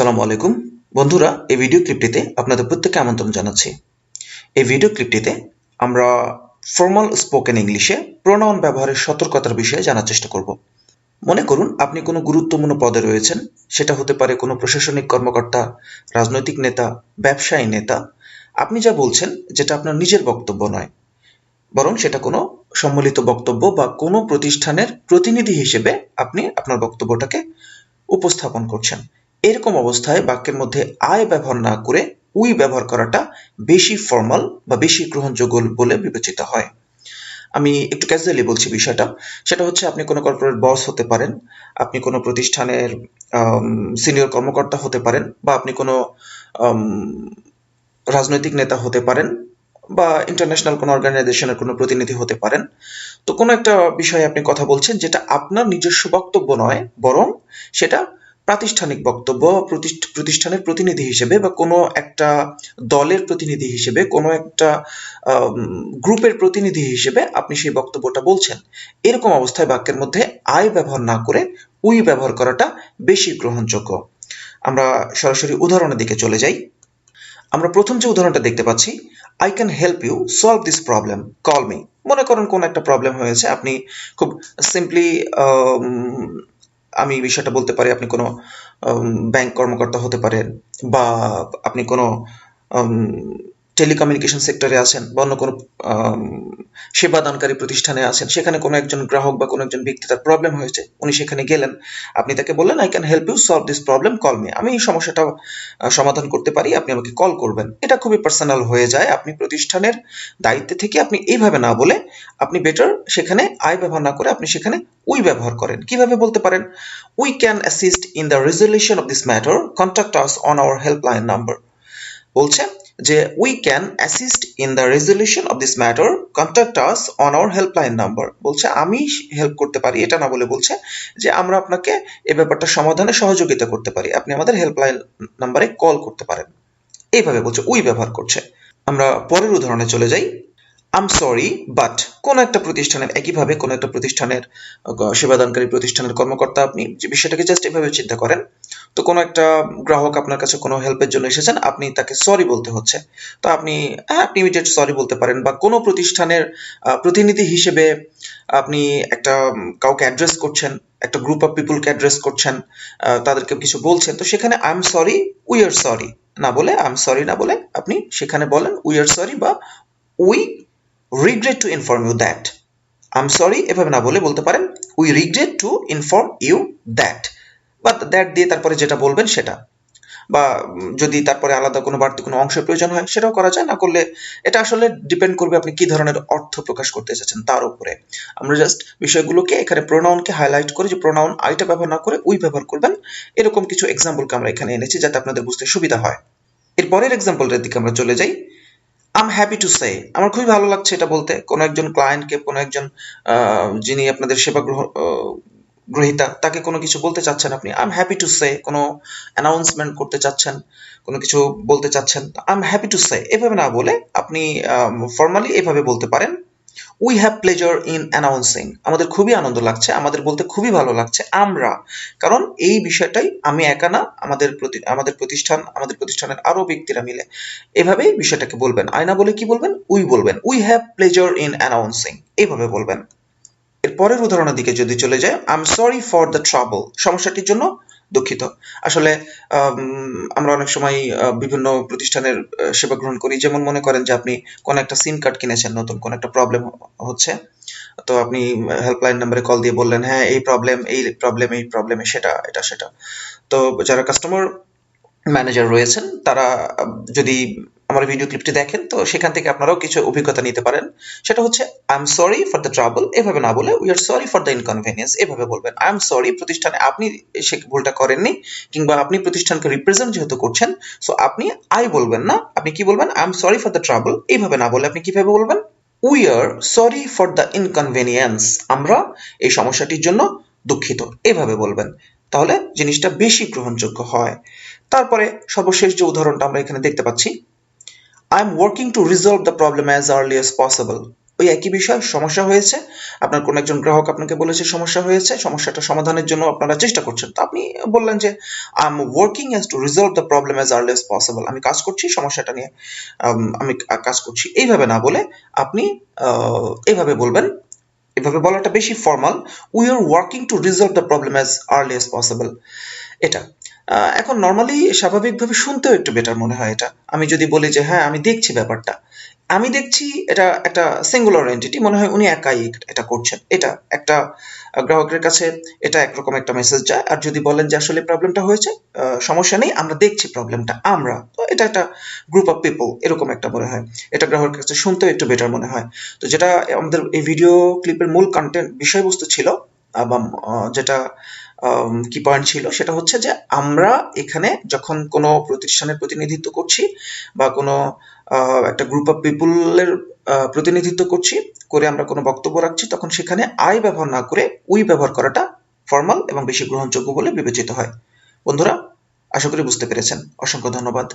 আসসালামু আলাইকুম। বন্ধুরা, এই ভিডিও ক্লিপটিতে আপনাদের প্রত্যেককে আমন্ত্রণ জানাচ্ছি। এই ভিডিও ক্লিপটিতে আমরা ফর্মাল স্পোকেন ইংলিশে প্রোনাউন ব্যবহারের সতর্কতার বিষয়ে জানার চেষ্টা করব। মনে করুন, আপনি কোনো গুরুত্বপূর্ণ পদে রয়েছেন। সেটা হতে পারে কোনো প্রশাসনিক কর্মকর্তা, রাজনৈতিক নেতা, ব্যবসায়ী নেতা। আপনি যা বলছেন, যেটা আপনার নিজের বক্তব্য নয়। বরং সেটা কোনো সম্মিলিত বক্তব্য বা কোনো প্রতিষ্ঠানের প্রতিনিধি হিসেবে আপনি আপনার বক্তব্যটাকে উপস্থাপন করছেন। এরকম অবস্থায় বাক্যের মধ্যে আয় ব্যবহার না করে উই ব্যবহার করাটা বেশি ফর্মাল বা বেশি গ্রহণযোগ্য বলে বিবেচিত হয়। আমি একটু ক্যাজুয়ালি বলছি বিষয়টা। সেটা হচ্ছে আপনি কোনো কর্পোরেট বস হতে পারেন, আপনি কোনো প্রতিষ্ঠানের সিনিয়র কর্মকর্তা হতে পারেন বা আপনি কোনো রাজনৈতিক নেতা হতে পারেন বা ইন্টারন্যাশনাল কোনো অর্গানাইজেশনের কোনো প্রতিনিধি হতে পারেন। তো কোনো একটা বিষয়ে আপনি কথা বলছেন যেটা আপনার নিজস্ব বক্তব্য নয়, বরং সেটা প্রাতিষ্ঠানিক বক্তব্য প্রতিষ্ঠানের প্রতিনিধি হিসেবে বা কোনো একটা দলের প্রতিনিধি হিসেবে, কোনো একটা গ্রুপের প্রতিনিধি হিসেবে আপনি সেই বক্তব্যটা বলছেন। এরকম অবস্থায় বাক্যের মধ্যে আয় ব্যবহার না করে উই ব্যবহার করাটা বেশি গ্রহণযোগ্য। আমরা সরাসরি উদাহরণের দিকে চলে যাই। আমরা প্রথম যে উদাহরণটা দেখতে পাচ্ছি I can help you solve this problem call me মনে করেন কোন একটা প্রবলেম হয়েছে, আপনি খুব সিম্পলি আমি বিষয়টা বলতে পারি আপনি কোনো ব্যাংক কর্মকর্তা হতে পারেন বা আপনি কোনো টেলিকমিউনিকেশন সেক্টরে আছেন বা অন্য কোনো সেবাদানকারী প্রতিষ্ঠানে আছেন, সেখানে কোনো একজন গ্রাহক বা কোনো একজন ব্যক্তি তার প্রবলেম হয়েছে, উনি সেখানে গেলেন, আপনি তাকে বললেন I can help you solve this problem call me আমি এই সমস্যাটা সমাধান করতে পারি, আপনি আমাকে কল করবেন। এটা খুবই পার্সোনাল হয়ে যায়, আপনি প্রতিষ্ঠানের দায়িত্বে থেকে আপনি এইভাবে না বলে আপনি বেটার সেখানে আই ব্যবহার না করে আপনি সেখানে উই ব্যবহার করেন। কীভাবে বলতে পারেন? We can assist in the resolution of this matter contact us on our helpline number বলছে যে we can assist in the resolution of this matter contact us on our helpline number বলছে, আমি help করতে পারি, এটা না বলে বলছে যে আমরা আপনাকে এ ব্যাপারটা সমাধানে সহযোগিতা করতে পারি। আপনি আমাদের হেল্পলাইন নাম্বারে কল করতে পারেন। এইভাবে বলছে উই ব্যবহার করছে। আমরা পরের উদাহরণে চলে যাই। আম সরি বাট কোন একটা প্রতিষ্ঠানের, একইভাবে কোন একটা প্রতিষ্ঠানের সেবাদানকারী প্রতিষ্ঠানের কর্মকর্তা আপনি বিষয়টাকে জাস্ট এভাবে চিন্তা করেন তো কোনো একটা গ্রাহক আপনার কাছে কোনো হেল্পের জন্য এসেছেন, আপনি তাকে সরি বলতে হচ্ছে। তো আপনি হ্যাঁ আপনি ইমিডিয়েট সরি বলতে পারেন বা কোনো প্রতিষ্ঠানের প্রতিনিধি হিসেবে আপনি একটা কাউকে অ্যাড্রেস করছেন, একটা গ্রুপ অফ পিপুলকে অ্যাড্রেস করছেন তাদেরকে কিছু বলছেন, তো সেখানে I am sorry we are sorry না বলে আই এম সরি না বলে আপনি সেখানে বলেন উই আর সরি বা we regret to inform you that I am sorry এভাবে না বলে বলতে পারেন we regret to inform you that বা দ্যাট দিয়ে তারপরে যেটা বলবেন সেটা। বা যদি তারপরে আলাদা কোনো বাড়তি কোনো অংশের প্রয়োজন হয়, সেটাও করা যায়। না করলে এটা আসলে ডিপেন্ড করবে আপনি কি ধরনের অর্থ প্রকাশ করতে চাচ্ছেন তার উপরে। আমরা জাস্ট বিষয়গুলোকে এখানে প্রোনাউনকে হাইলাইট করে যে প্রোনাউন আইটা ব্যবহার না করে উই ব্যবহার করবেন। এরকম কিছু এক্সাম্পলকে আমরা এখানে এনেছি যাতে আপনাদের বুঝতে সুবিধা হয়। এর পরের এক্সাম্পলটার দিকে আমরা চলে যাই। আম হ্যাপি টু সে আমার খুবই ভালো লাগছে এটা বলতে। কোনো একজন ক্লায়েন্টকে কোনো একজন যিনি আপনাদের সেবা গ্রহণ গ্রহীতা, তাকে কোনো কিছু বলতে চাচ্ছেন আপনি? আম হ্যাপি টু সে কোনো অ্যানাউন্সমেন্ট করতে চাচ্ছেন, কোনো কিছু বলতে চাচ্ছেন আম হ্যাপি টু সে এভাবে না বলে আপনি ফর্মালি এভাবে বলতে পারেন। We have pleasure in announcing আমাদের খুবই আনন্দ লাগছে, আমাদের বলতে খুবই ভালো লাগছে, আমরা। কারণ এই বিষয়টাই আমি একা না, আমাদের প্রতি, আমাদের প্রতিষ্ঠান, আমাদের প্রতিষ্ঠানের আরও ব্যক্তিরা মিলে এভাবেই বিষয়টাকে বলবেন। আয়না বলে কি বলবেন? উই বলবেন। We have pleasure in announcing এইভাবে বলবেন। এর পরের উদাহরণের দিকে যদি চলে যায় I am sorry for the trouble সমস্যাটির জন্য দুঃখিত। আসলে আম, আমরা অনেক সময় বিভিন্ন প্রতিষ্ঠানের সেবা গ্রহণ করি। যেমন মনে করেন যে আপনি কোন একটা সিম কার্ড কিনেছেন নতুন কোন একটা প্রবলেম হচ্ছে। তো আপনি হেল্পলাইন নাম্বারে কল দিয়ে বললেন হ্যাঁ এই প্রবলেম এই প্রবলেম এই প্রবলেমে সেটা এটা সেটা। তো যারা কাস্টমার ম্যানেজার রয়েছেন তারা যদি আমার ভিডিও ক্লিপটি দেখেন, তো সেখান থেকে আপনারাও কিছু অভিজ্ঞতা নিতে পারেন। সেটা হচ্ছে I am sorry for the trouble এভাবে না বলে we are sorry for the inconvenience এভাবে বলবেন। আই এম সরি প্রতিষ্ঠানে আপনি সে ভুলটা করেননি, কিংবা আপনি প্রতিষ্ঠানকে রিপ্রেজেন্ট যেহেতু করছেন সো আপনি আই বলবেন না। আপনি কি বলবেন? I am sorry for the trouble এইভাবে না বলে আপনি কীভাবে বলবেন? We are sorry for the inconvenience আমরা এই সমস্যাটির জন্য দুঃখিত, এভাবে বলবেন। তাহলে জিনিসটা বেশি গ্রহণযোগ্য হয়। তারপরে সর্বশেষ যে উদাহরণটা আমরা এখানে দেখতে পাচ্ছি I am working to resolve the problem as early as possible ওই একই বিষয় সমস্যা হয়েছে। আপনার কোন একজন গ্রাহক আপনাকে বলেছে সমস্যা হয়েছে সমস্যাটা সমাধানের জন্য আপনারা চেষ্টা করছেন। তো আপনি বললেন যে I am working as to resolve the problem as early as possible আমি কাজ করছি সমস্যাটা নিয়ে আম, কাজ করছি। এইভাবে না বলে আপনি আহ, এইভাবে বলবেন। এভাবে বলাটা বেশি formal we are working to resolve the problem as early as possible এটা। এখন নর্মালি স্বাভাবিকভাবে শুনতেও একটু বেটার মনে হয় এটা। আমি যদি বলি যে হ্যাঁ আমি দেখছি ব্যাপারটা। আমি দেখছি এটা একটা সিঙ্গুলার এন্টিটি মনে হয় উনি একাই এটা করছেন। এটা একটা গ্রাহকের কাছে এটা একরকম একটা মেসেজ যায়। আর যদি বলেন যে, আসলে প্রবলেমটা হয়েছে সমস্যা নেই, আমরা দেখছি প্রবলেমটা আমরা। তো এটা একটা গ্রুপ অফ পিপল এরকম একটা মনে হয়। এটা গ্রাহকের কাছে শুনতেও একটু বেটার মনে হয়। তো যেটা আমাদের এই ভিডিও ক্লিপের মূল কন্টেন্ট বিষয়বস্তু ছিল এবং যেটা কি পয়েন্ট ছিল? সেটা হচ্ছে যে আমরা এখানে যখন কোনো প্রতিষ্ঠানের প্রতিনিধিত্ব করছি বা কোনো একটা গ্রুপ অফ পিপুলের প্রতিনিধিত্ব করছি, করে আমরা কোনো বক্তব্য রাখছি, তখন সেখানে আই ব্যবহার না করে উই ব্যবহার করাটা ফর্মাল এবং বেশি গ্রহণযোগ্য বলে বিবেচিত হয়। বন্ধুরা, আশা করি বুঝতে পেরেছেন। অসংখ্য ধন্যবাদ।